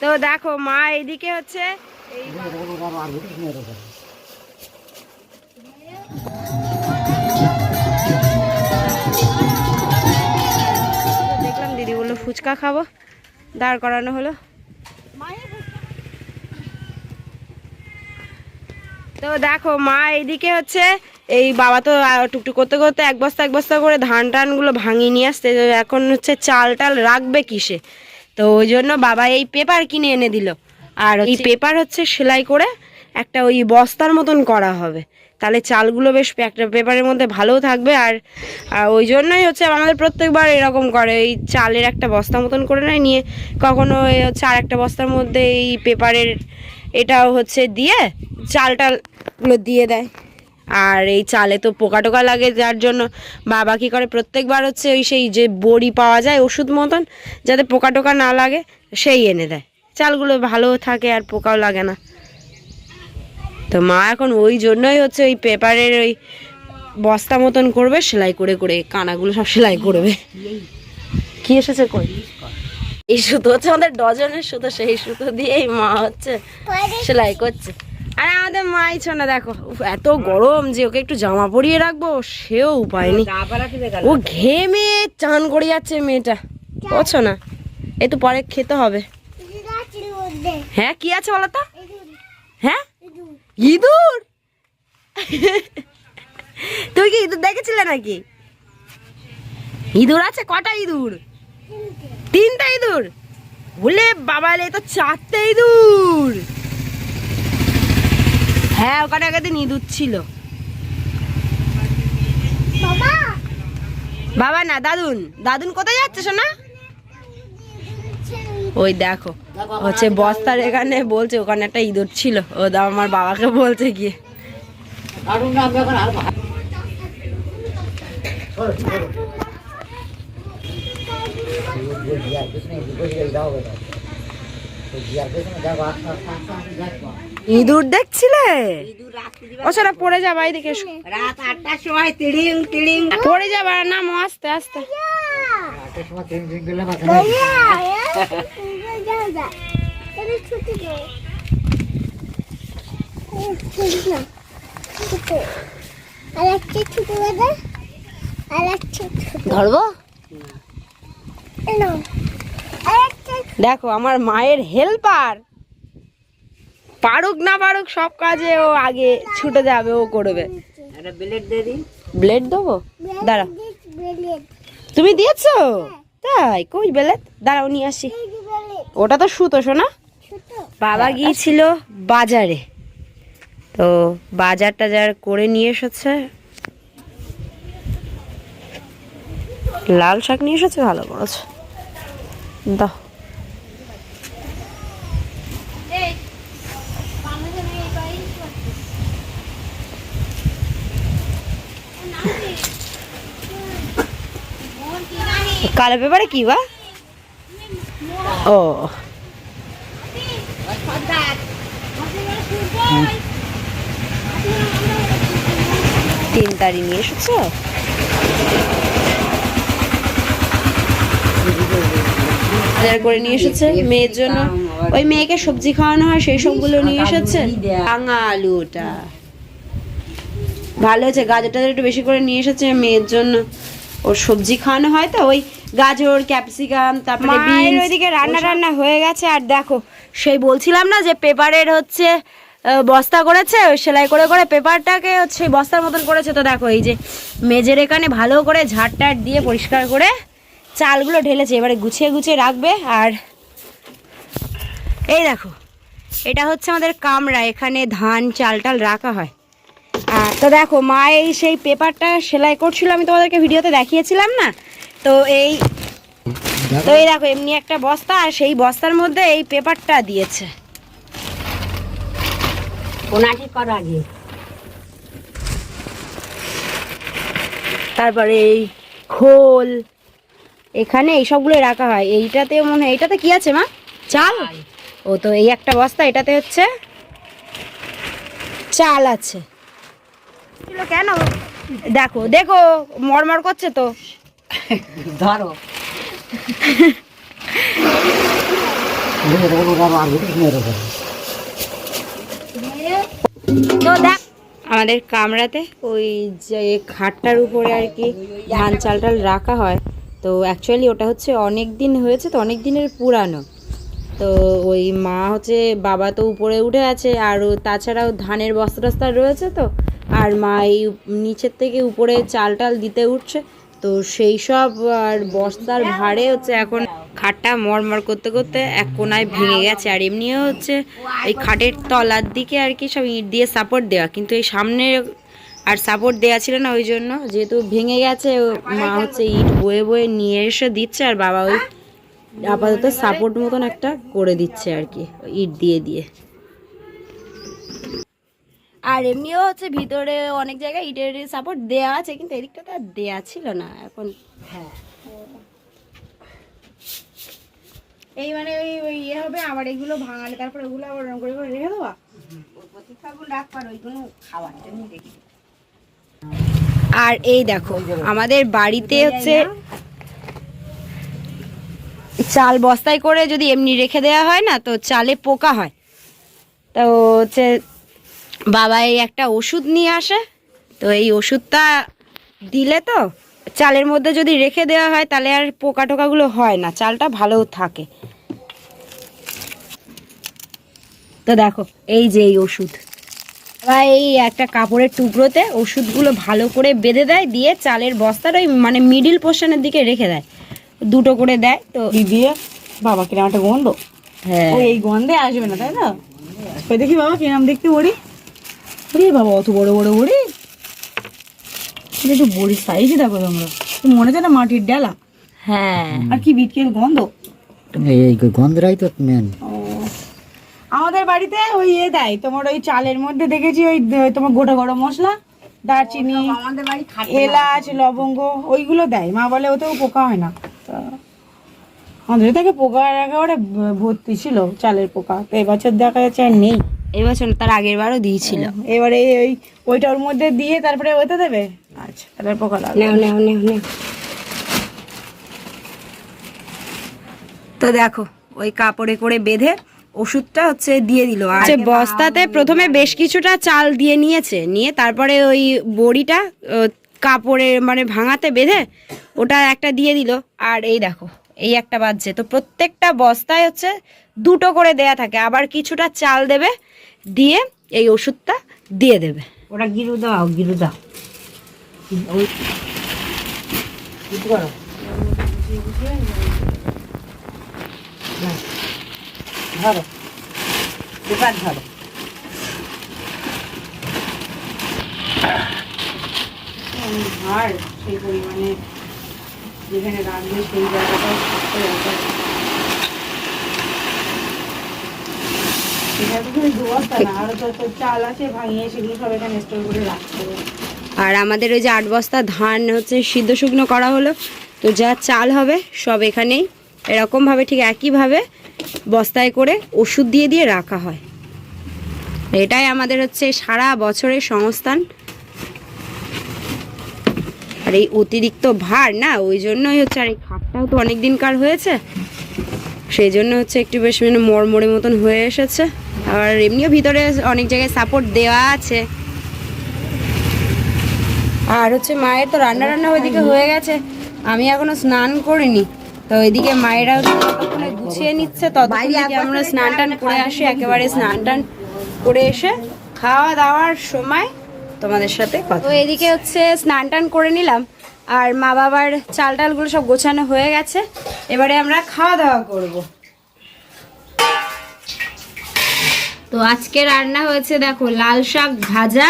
তো দেখো, মা এইদিকে হচ্ছে দেখলাম দিদি বলল, ফুচকা খাব। দাঁড় করানো হলো। তো দেখো, মা এইদিকে হচ্ছে এই বাবা তো টুকটুক করতে করতে এক বস্তা এক বস্তা করে ধান টানগুলো ভাঙিয়ে নিয়ে আসতে তো এখন হচ্ছে চাল টাল রাখবে কিসে? তো ওই জন্য বাবা এই পেপার কিনে এনে দিল। আর এই পেপার হচ্ছে সেলাই করে একটা ওই বস্তার মতন করা হবে। তাহলে চালগুলো বেশ একটা পেপারের মধ্যে ভালোও থাকবে আর আর ওই জন্যই হচ্ছে আমাদের প্রত্যেকবার এরকম করে এই চালের একটা বস্তা মতন করে নেয় নিয়ে কখনো হচ্ছে আর একটা বস্তার মধ্যে এই পেপারের এটাও হচ্ছে দিয়ে চাল টালগুলো দিয়ে দেয়। আর এই চালে তো পোকা টোকা লাগে যার জন্য বাবা কী করে? প্রত্যেকবার হচ্ছে ওই সেই যে বড়ি পাওয়া যায় ওষুধ মতন যাতে পোকা টোকা না লাগে সেই এনে দেয়। চালগুলো ভালো থাকে আর পোকাও লাগে না। তো মা এখন ওই জন্যই হচ্ছে ওই পেপারের ওই বস্তা মতন করবে সেলাই করে করে কানাগুলো সব সেলাই করবে। কি এসেছে কই? এই সুতো হচ্ছে আমাদের ডজনের সুতো সেই সুতো দিয়েই মা হচ্ছে সেলাই করছে। আর আমাদের মাই না দেখো। এত গরম যে ওকে একটু জামা পরিয়ে রাখব সেও উপায় নেই। ও ঘেমে চান করে যাচ্ছে মেয়েটা। বুঝছ না? একটু পরে খেতে হবে। হ্যাঁ কি আছে বলো তো? হ্যাঁ? ইঁদুর? তুই কি ইঁদুর দেখেছিলে নাকি? ইঁদুর আছে? কটা ইঁদুর? তিনটা ইঁদুর? বলে বাবা তো চারটে ইঁদুর। হ্যাঁ ওখানে আগের ইঁদুর ছিল। বাবা। না দাদুন। দাদুন কোথায় যাচ্ছে শোনা? ওই দেখো হচ্ছে বস্তার এখানে বলছে ওখানে একটা ইঁদুর ছিল। ও দা আমার বাবাকে বলছে গিয়ে। ইঁদুর দেখছিলে? ও সেটা পড়ে যাবা এইদিকে এসো। রাত আটটার সময় তিড়িং তিড়িং। পড়ে যাবা না মো আস্তে আস্তে। ধরবো? দেখো আমার মায়ের হেল্পার পারুক না পারুক সব কাজে ও আগে ছুটে যাবে ও করবে। একটা ব্লেড দিয়ে দিন ব্লেড দেবো? দাঁড়া। তুমি দিয়েছ? তাই কই বেলেট দাঁড়াও নিয়ে আসি। ওটা তো সুতো শোনা বাবা গিয়েছিল বাজারে। তো বাজার টাজার করে নিয়ে এসেছে। লাল শাক নিয়ে এসেছে ভালো করেছে। দাও। কালো পেপারে কি বা? ও। তিন তারি নিয়ে এসেছ? করে নিয়ে এসেছে মেয়ের জন্য। ওই মেয়েকে সবজি খাওয়ানো হয়, সেই সবগুলো নিয়ে এসেছে। ভাঙা আলুটা ভালো হয়েছে গাজর টাজর একটু বেশি করে নিয়ে এসেছে মেয়ের জন্য। ওর সবজি খাওয়ানো হয় তো ওই গাজর ক্যাপসিকাম তারপরে ওইদিকে রান্না টান্না হয়ে গেছে আর দেখো সেই বলছিলাম না যে পেপারের হচ্ছে বস্তা করেছে ওই সেলাই করে করে পেপারটাকে হচ্ছে বস্তার মতন করেছে তো দেখো এই যে মেজের এখানে ভালো করে ঝাড় টাট দিয়ে পরিষ্কার করে চালগুলো ঢেলেছে এবারে গুছিয়ে গুছিয়ে রাখবে আর এই দেখো এটা হচ্ছে আমাদের কামরা এখানে ধান চাল টাল রাখা হয়। তো দেখো মা এই সেই পেপারটা সেলাই করছিল আমি তোমাদেরকে ভিডিওতে দেখিয়েছিলাম না? তো এই তো এই দেখো এমনি একটা বস্তা আর সেই বস্তার মধ্যে এই পেপারটা দিয়েছে। কর আগে। তারপরে এই খোল এখানে এই সবগুলো রাখা হয়। এইটাতে মনে হয় এইটাতে কি আছে মা? চাল। ও তো এই একটা বস্তা এটাতে হচ্ছে চাল আছে। কেন? দেখো দেখো মরমর করছে তো। ধরো। তো দেখ আমাদের কামরাতে ওই যে খাটটার উপরে আর কি ধান চাল টাল রাখা হয়। তো অ্যাকচুয়ালি ওটা হচ্ছে অনেক দিন হয়েছে তো অনেক দিনের পুরানো। তো ওই মা হচ্ছে বাবা তো উপরে উঠে আছে আর তাছাড়াও ধানের বস্তা টস্তা রয়েছে তো আর মা এই নিচের থেকে উপরে চাল টাল দিতে উঠছে। তো সেই সব আর বস্তার ভারে হচ্ছে এখন খাটটা মরমর করতে করতে এক কোনায় ভেঙে গেছে। আর এমনিও হচ্ছে এই খাটের তলার দিকে আর কি সব ইট দিয়ে সাপোর্ট দেওয়া। কিন্তু এই সামনে আর সাপোর্ট দেওয়া ছিল না ওই জন্য। যেহেতু ভেঙে গেছে মা হচ্ছে ইট বয়ে বয়ে নিয়ে এসে দিচ্ছে আর বাবা ওই আপাতত সাপোর্ট মতন একটা করে দিচ্ছে আর কি, ইট দিয়ে দিয়ে। আর এমনিও হচ্ছে ভিতরে অনেক জায়গায় ইটের সাপোর্ট দেওয়া আছে কিন্তু এদিকটা তো আর দেওয়া ছিল না এখন। হ্যাঁ। এই মানে ওই ওই ইয়ে হবে আবার এগুলো ভাঙালে তারপর ওগুলো আবার ওরকম করে করে রেখে দেওয়া। আর এই দেখো আমাদের বাড়িতে হচ্ছে চাল বস্তায় করে যদি এমনি রেখে দেওয়া হয় না তো চালে পোকা হয়। তো হচ্ছে বাবা এই একটা ওষুধ নিয়ে আসে। তো এই ওষুধটা দিলে তো চালের মধ্যে যদি রেখে দেওয়া হয় তাহলে আর পোকা টোকাগুলো হয় না চালটা ভালো থাকে। তো দেখো এই যে এই ওষুধ। বা এই একটা কাপড়ের টুকরোতে ওষুধগুলো ভালো করে বেঁধে দেয় দিয়ে চালের বস্তার ওই মানে মিডিল পোর্শনের দিকে রেখে দেয়। দুটো করে দেয় তো দিয়ে? বাবা কিরম একটা গন্ধ? হ্যাঁ। এই গন্ধে আসবে না তাই না? ওই দেখি বাবা কিরম দেখতে বড়ি ওরে বাবা অত বড় বড় বড়ি এটা একটু বড়ির সাইজে দেখো তোমরা। তো মনে হচ্ছে না মাটির ডালা? হ্যাঁ। আর কি বিটকেল গন্ধ? এই গন্ধরাই তো মেন ও। আমাদের বাড়িতে ওই এ দেয় তোমার ওই চালের মধ্যে দেখেছি ওই তোমার গোটা গরম মশলা দারচিনি আমাদের বাড়ি এলাচ লবঙ্গ ওইগুলো দেয়। মা বলে ওতেও পোকা হয় না। তা আমাদের থেকে পোকা একেবারে ভর্তি ছিল চালের পোকা। তো এবছর দেখা যাচ্ছে আর নেই। এবছর তার আগের বারও দিয়েছিল। এবারে ওই ওইটার মধ্যে দিয়ে তারপরে ওতে দেবে? আচ্ছা তারপরে পোকা লাগবে। নেও নেও নেও নেও। তো দেখো ওই কাপড়ে করে বেঁধে ওষুধটা হচ্ছে দিয়ে দিল। আর বস্তাতে প্রথমে বেশ কিছুটা চাল দিয়ে নিয়েছে। নিয়ে তারপরে ওই বড়িটা কাপড়ে মানে ভাঙাতে বেঁধে ওটা একটা দিয়ে দিল। আর এই দেখো এই একটা বাজছে। তো প্রত্যেকটা বস্তায় হচ্ছে দুটো করে দেয়া থাকে। আবার কিছুটা চাল দেবে দিয়ে এই ওষুধটা দিয়ে দেবে। ওরা গিরু দাও গিরু দাও। ধরো। ধরো। আর সেই পরিমাণে যেখানে রাখবে সেই জায়গাটাও থাকতে হবে এটা তো তুমি দু বস্তা না আরও যত চাল আছে ভাঙিয়ে সেগুলো সব এখানে স্টোর করে রাখতে হবে আর আমাদের ওই যে আট বস্তা ধান হচ্ছে সিদ্ধ শুকনো করা হলো। তো যা চাল হবে, সব এখানেই। এরকমভাবে, ঠিক একইভাবে বস্তায় করে ওষুধ দিয়ে দিয়ে রাখা হয়। এটাই আমাদের হচ্ছে সারা বছরের সংস্থান। আর এই অতিরিক্ত ভার না, ওই জন্যই হচ্ছে, আর এই খাটটাও তো অনেক দিনকার হয়েছে। সেই জন্য হচ্ছে একটু বেশ মানে মরমরে মতন হয়ে এসেছে। আর এমনিও ভিতরে অনেক জায়গায় সাপোর্ট দেওয়া আছে। আর হচ্ছে মায়ের তো রান্না রান্না ওইদিকে হয়ে গেছে। আমি এখনও স্নান করিনি। তো ওইদিকে মায়েরা গুছিয়ে নিচ্ছে, ততক্ষণে আমরা স্নান টান করে আসি, একেবারে স্নান টান করে এসে খাওয়া দাওয়ার সময় তোমাদের সাথে তো এদিকে হচ্ছে স্নান টান করে নিলাম। আর মা বাবার চাল টালগুলো সব গোছানো হয়ে গেছে। এবারে আমরা খাওয়া দাওয়া করব। আজকে রান্না হয়েছে, দেখো, লাল শাক ভাজা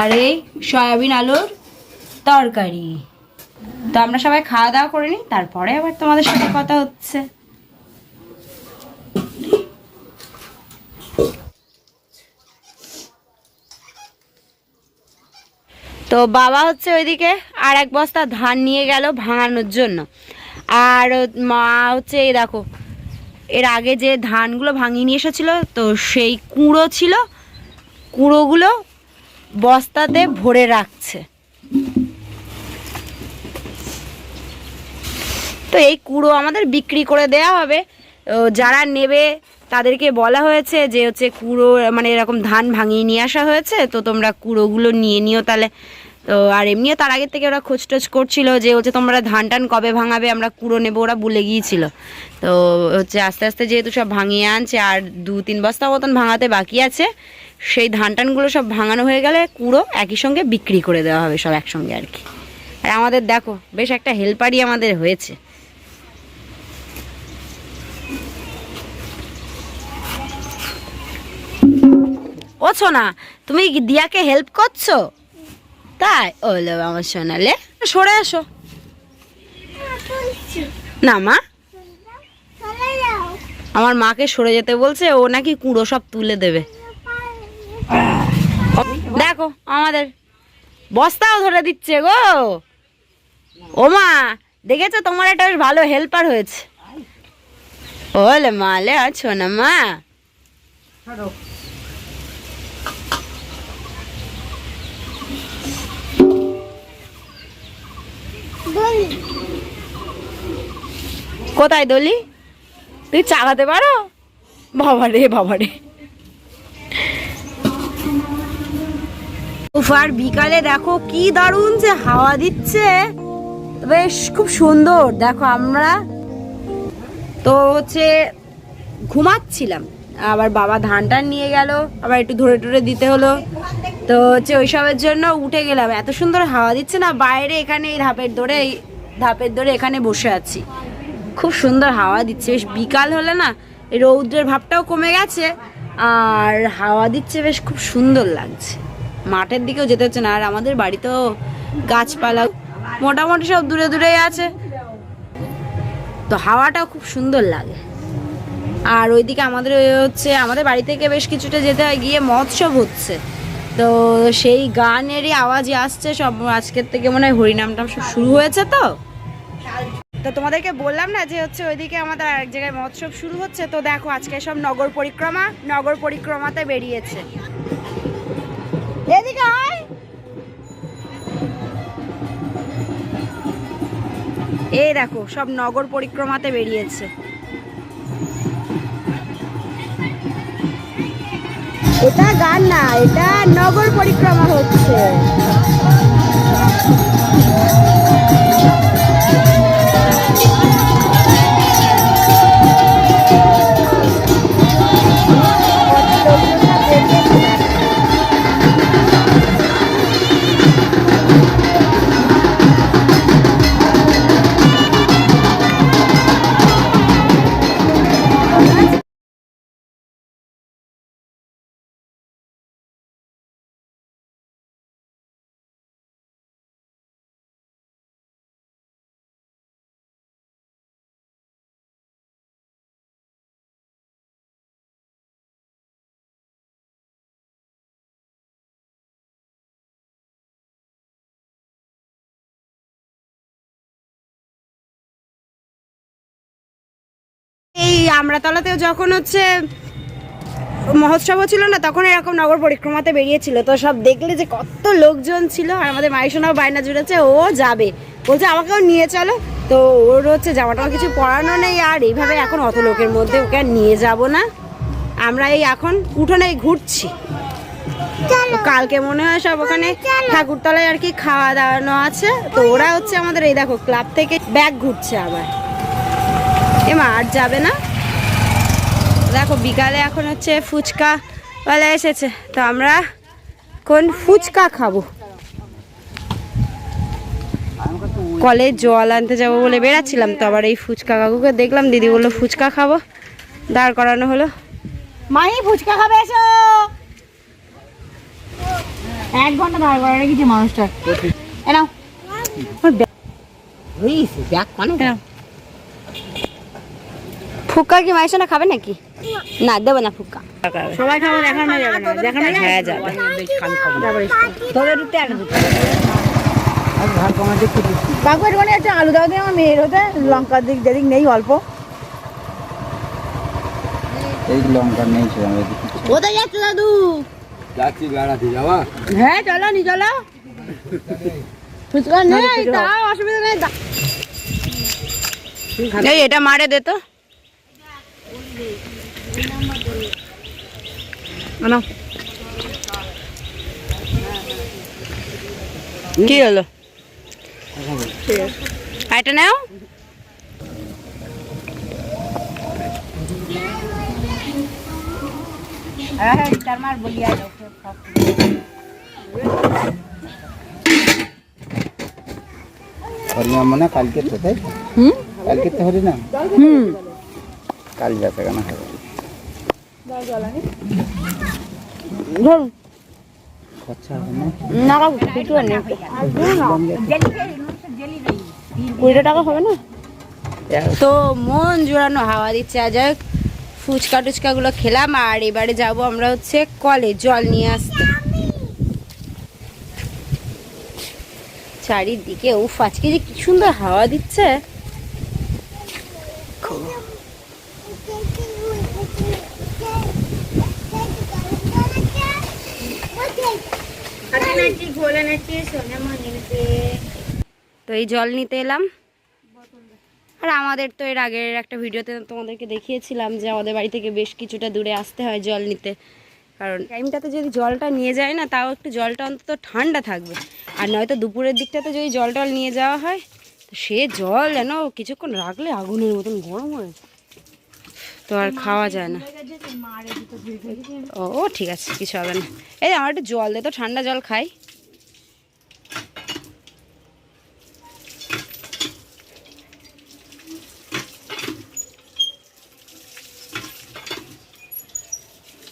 আর এই সয়াবিন আলুর তরকারি। তো আমরা সবাই খাওয়া দাওয়া করে নিই, তারপরে আবার তোমাদের সাথে কথা হচ্ছে। তো বাবা হচ্ছে ওইদিকে আর এক বস্তা ধান নিয়ে গেল ভাঙানোর জন্য। আর মা হচ্ছে এই দেখো এর আগে যে ধানগুলো ভাঙিয়ে নিয়ে এসেছিল, তো সেই কুঁড়ো ছিল। কুঁড়োগুলো বস্তাতে ভরে রাখছে। তো এই কুঁড়ো আমাদের বিক্রি করে দেয়া হবে। যারা নেবে, তাদেরকে বলা হয়েছে যে হচ্ছে কুড়ো মানে এরকম ধান ভাঙিয়ে নিয়ে আসা হয়েছে, তো তোমরা কুড়োগুলো নিয়ে নিও তাহলে। তো আর এমনিও তার আগের থেকে ওরা খোঁজ টোজ করছিল যে হচ্ছে তোমরা ধান টান কবে ভাঙাবে? আমরা কুড়ো নেব। ওরা বলে গিয়েছিল। তো হচ্ছে আস্তে আস্তে যেহেতু সব ভাঙিয়ে আনছে, আর দু তিন বস্তা মতন ভাঙাতে বাকি আছে, সেই ধান টানগুলো সব ভাঙানো হয়ে গেলে কুড়ো একই সঙ্গে বিক্রি করে দেওয়া হবে সব একসঙ্গে আর কি। আর আমাদের দেখো, বেশ একটা হেল্পারই আমাদের হয়েছে। ও সোনা তুমি দিয়াকে হেল্প করছ? তাই? ওলো আমার সোনালে সরে আসো। না, মা। আমার মাকে সরে যেতে বলছে, ও নাকি কুড়ো সব তুলে দেবে। দেখো, আমাদের বস্তাও ধরে দিচ্ছে গো। ও মা, দেখেছ? তোমার একটা বেশ ভালো হেল্পার হয়েছে। ওলে মালে আছো না মা। কোথায় দলি? তুই চালাতে পারো? বাবা রে বাবা রে আর বিকালে দেখো কি দারুণ যে হাওয়া দিচ্ছে। বেশ খুব সুন্দর। দেখো আমরা তো হচ্ছে ঘুমাচ্ছিলাম। আবার বাবা ধান টান নিয়ে গেল। আবার একটু ধরে টরে দিতে হলো। তো হচ্ছে ওইসবের জন্য উঠে গেলাম। এত সুন্দর হাওয়া দিচ্ছে না, বাইরে এখানে এই ধাপের দৌড়ে এই ধাপের দৌড়ে এখানে বসে আছি। খুব সুন্দর হাওয়া দিচ্ছে। বেশ বিকাল হলে না, এই রৌদ্রের ভাবটাও কমে গেছে, আর হাওয়া দিচ্ছে বেশ খুব সুন্দর লাগছে। মাঠের দিকেও যেতে হচ্ছে না, আর আমাদের বাড়িতেও গাছপালা মোটামুটি সব দূরে দূরেই আছে। তো হাওয়াটাও খুব সুন্দর লাগে। আর ওইদিকে আমাদের হচ্ছে, আমাদের বাড়ি থেকে বেশ কিছুটা যেতে হয়, গিয়ে মহোৎসব হচ্ছে। তো সেই গানেরই আওয়াজই আসছে, সব আজকের থেকে মনে হয় হরিনামটাম সব শুরু হয়েছে তো? তো তোমাদেরকে বললাম না যে হচ্ছে ওইদিকে আমাদের আরেক জায়গায় মহোৎসব শুরু হচ্ছে, তো দেখো আজকে সব নগর পরিক্রমা, নগর পরিক্রমাতে বেরিয়েছে। এদিকে এই দেখো সব নগর পরিক্রমাতে বেরিয়েছে। এটা গান না এটা নগর পরিক্রমা হচ্ছে। এই আমরাতলাতেও যখন হচ্ছে মহোৎসব ছিল না তখন এরকম নগর পরিক্রমাতে বেরিয়েছিল। তো সব দেখলে যে কত লোকজন ছিল আর আমাদের মাইশোনাও বায়না জুড়েছে ও যাবে। বলছে আমাকেও নিয়ে চলো। তো ওর হচ্ছে জামা টামা কিছু পরানো নেই আর এইভাবে এখন অত লোকের মধ্যে ওকে আর নিয়ে যাব না। আমরা এই এখন উঠোনে ঘুরছি। কালকে মনে হয় সব ওখানে ঠাকুরতলায় আর কি খাওয়া দাওয়ানো আছে। তো ওরা হচ্ছে আমাদের এই দেখো ক্লাব থেকে ব্যাগ ঘুরছে আবার। এমা আর যাবে না? দেখো বিকালে এখন হচ্ছে ফুচকা ওয়ালা এসেছে। তো আমরা কোন ফুচকা খাব? কলে জল আনতে যাব বলে বেড়াচ্ছিলাম তো আবার এই ফুচকা কাকুকে দেখলাম দিদি বলল ফুচকা খাব। দাঁড় করানো হলো। মাই ফুচকা খাবে এসো। এক ঘণ্টা দাঁড় করে রেখেছি মানুষটা। এ নাও। ব্যাগ কানে ফুক্কা কি মায়ের সঙ্গে খাবে নাকি? না দেবো না ফুক্কা সবাই খাবে দেখানো যাবে না দেখানো যাবে। হ্যাঁ যাবে। তোদের রুটি আর কাকু একটা আলু দাও দিয়ে আমার মেয়ের হতে লঙ্কার দিক যেদিক নেই অল্প। এই লঙ্কা নেই কোথায় যাচ্ছ দাদু? যাচ্ছি বেড়াতে যাওয়া হ্যাঁ চলো নি চলো। ফুচকা নেই অসুবিধা নেই এই এটা মারে দে তো। না কি হলো এটা নাও মনে কালকে তো তাই হুম? কালকে তো হরিনাম হুম। কাল যাতে কেন? হবে ধরুন না? না কাকু কিছু নেই। কুড়িটা টাকা হবে না? তো মন জোড়ানো হাওয়া দিচ্ছে। আজ ফুচকা টুচকাগুলো খেলাম আর এবারে যাব আমরা হচ্ছে কলে জল নিয়ে আসতে। চারিদিকে উফ আজকে যে কি সুন্দর হাওয়া দিচ্ছে। তো এই জল নিতে এলাম। আর আমাদের তো এর আগের একটা ভিডিওতে তোমাদেরকে দেখিয়েছিলাম যে আমাদের বাড়ি থেকে বেশ কিছুটা দূরে আসতে হয় জল নিতে। কারণ টাইমটাতে যদি জলটা নিয়ে যায় না, তাও একটু জলটা অন্তত ঠান্ডা থাকবে। আর নয়তো দুপুরের দিকটাতে যদি জল টল নিয়ে যাওয়া হয়, তো সে জল যেন কিছুক্ষণ রাখলে আগুনের মতন গরম হয়ে যায়। তো আর খাওয়া যায় না। ও ঠিক আছে, কিছু হবে না। এই আমার একটু জল দে তো, ঠান্ডা জল খাই।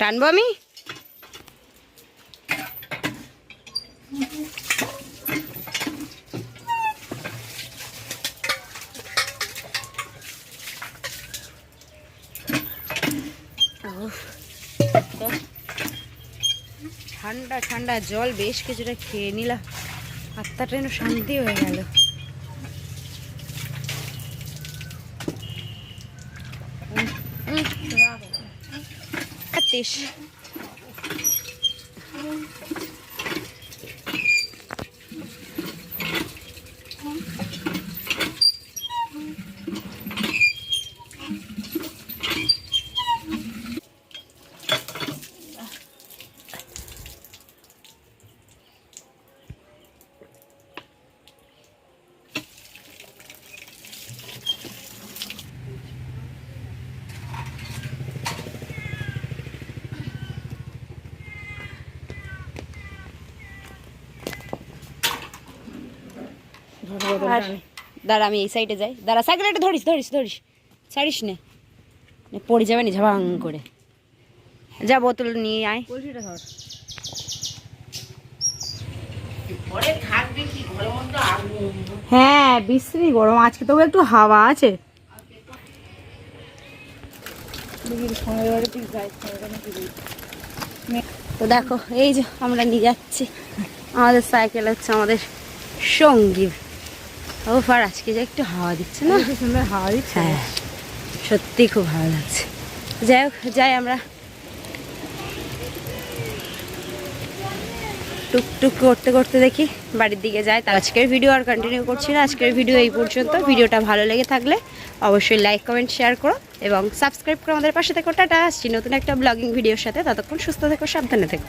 টানবো আমি উফ, তো ঠান্ডা ঠান্ডা জল বেশ কিছুটা খেয়ে নিলাম আত্মাটা যেন শান্তি হয়ে গেল তেস আর দাঁড়া আমি এই সাইডে যাই। দাঁড়া সাইকেল একটু ধরিস ধরিস ধরিস। ছাড়িস নে। নে, পড়ে যাবে নি ঝাবাং করে। যা বোতল নিয়ে আয়। হ্যাঁ বিশ্রী গরম। আজকে তবু একটু হাওয়া আছে। তো দেখো এই যে আমরা নিয়ে যাচ্ছি। আমাদের সাইকেল হচ্ছে আমাদের সঙ্গী ও আর আজকে যে একটু হাওয়া দিচ্ছে না? সুন্দর হাওয়া দিচ্ছে। হ্যাঁ সত্যি খুব ভালো লাগছে। যাই হোক যাই আমরা। টুকটুক করতে করতে দেখি বাড়ির দিকে যাই। তার আজকের ভিডিও আর কন্টিনিউ করছি না। আজকের ভিডিও এই পর্যন্ত। ভিডিওটা ভালো লেগে থাকলে অবশ্যই লাইক কমেন্ট শেয়ার করো এবং সাবস্ক্রাইব করে আমাদের পাশে থেকো। টাটা আসছি নতুন একটা ব্লগিং ভিডিওর সাথে। ততক্ষণ সুস্থ থেকো সাবধানে থেকো।